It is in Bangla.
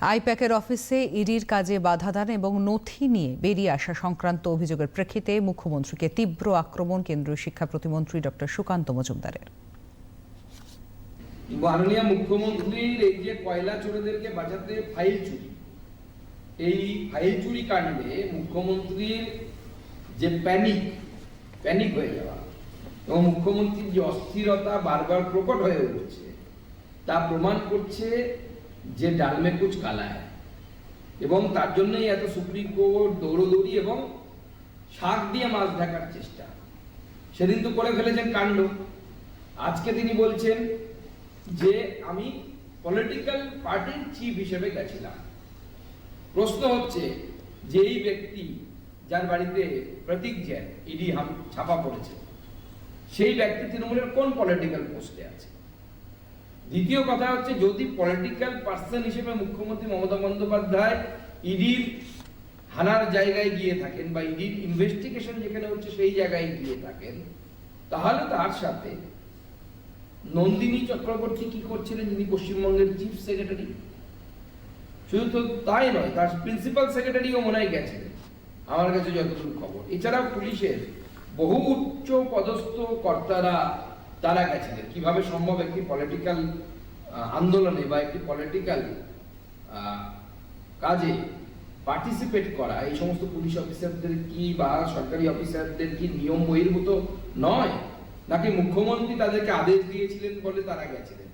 আইপ্যাকের অফিসে ইডির কাজে বাধা দান এবং নথি নিয়ে বেরিয়ে আসা সংক্রান্ত অভিযোগের প্রেক্ষিতে মুখ্যমন্ত্রীকে তীব্র আক্রমণ কেন্দ্রীয় শিক্ষা প্রতিমন্ত্রী ডক্টর সুকান্ত মজুমদারের। মাননীয় মুখ্যমন্ত্রীর এই যে কয়লা ফাইল চুরি, এই ফাইল চুরি কাণ্ডে মুখ্যমন্ত্রীর যে প্যানিক প্যানিক হয়ে যাওয়া এবং মুখ্যমন্ত্রীর যে অস্থিরতা বারবার প্রকট হয়ে উঠছে, তা প্রমাণ করছে যে ডালমে কুচ কালা হয়। এবং তার জন্যই এত সুপ্রিম কোর্ট দৌড়দৌড়ি এবং শাক দিয়ে মাছ ঢাকার চেষ্টা। সেদিন তো করে ফেলেছেন কাণ্ড। আজকে তিনি বলছেন যে, আমি পলিটিক্যাল পার্টির চিফ হিসেবে গেছিলাম। প্রশ্ন হচ্ছে যে, এই ব্যক্তি যার বাড়িতে প্রতীক জেন, ইডি হাম ছাপা পড়েছে, সেই ব্যক্তি তৃণমূলের কোন পলিটিক্যাল পোস্টে আছে? দ্বিতীয় কথা হচ্ছে যদি পলিটিক্যাল পার্সন হিসেবে মুখ্যমন্ত্রী মমতা বন্দ্যোপাধ্যায় ইডির হানার জায়গায় গিয়ে থাকেন বা ইডির ইনভেস্টিগেশন যেখানে হচ্ছে সেই জায়গায় গিয়ে থাকেন, তাহলে তার সাথে নন্দিনী চক্রবর্তী কি করছিলেন? যিনি পশ্চিমবঙ্গের চিফ সেক্রেটারি শুধু তো তাই নয়, তার প্রিন্সিপাল সেক্রেটারিও মনে হয় গেছিলেন আমার কাছে যতদূর খবর। এছাড়া পুলিশের বহু উচ্চ পদস্থ কর্তারা তারা গেছিলেন। কীভাবে সম্ভব একটি পলিটিক্যাল আন্দোলনে বা একটি পলিটিক্যাল কাজে পার্টিসিপেট করা, এই সমস্ত পুলিশ অফিসারদের কি বা সরকারি অফিসারদের কি নিয়ম বহির্ভূত নয়? নাকি মুখ্যমন্ত্রী তাদেরকে আদেশ দিয়েছিলেন বলে তারা গেছিলেন?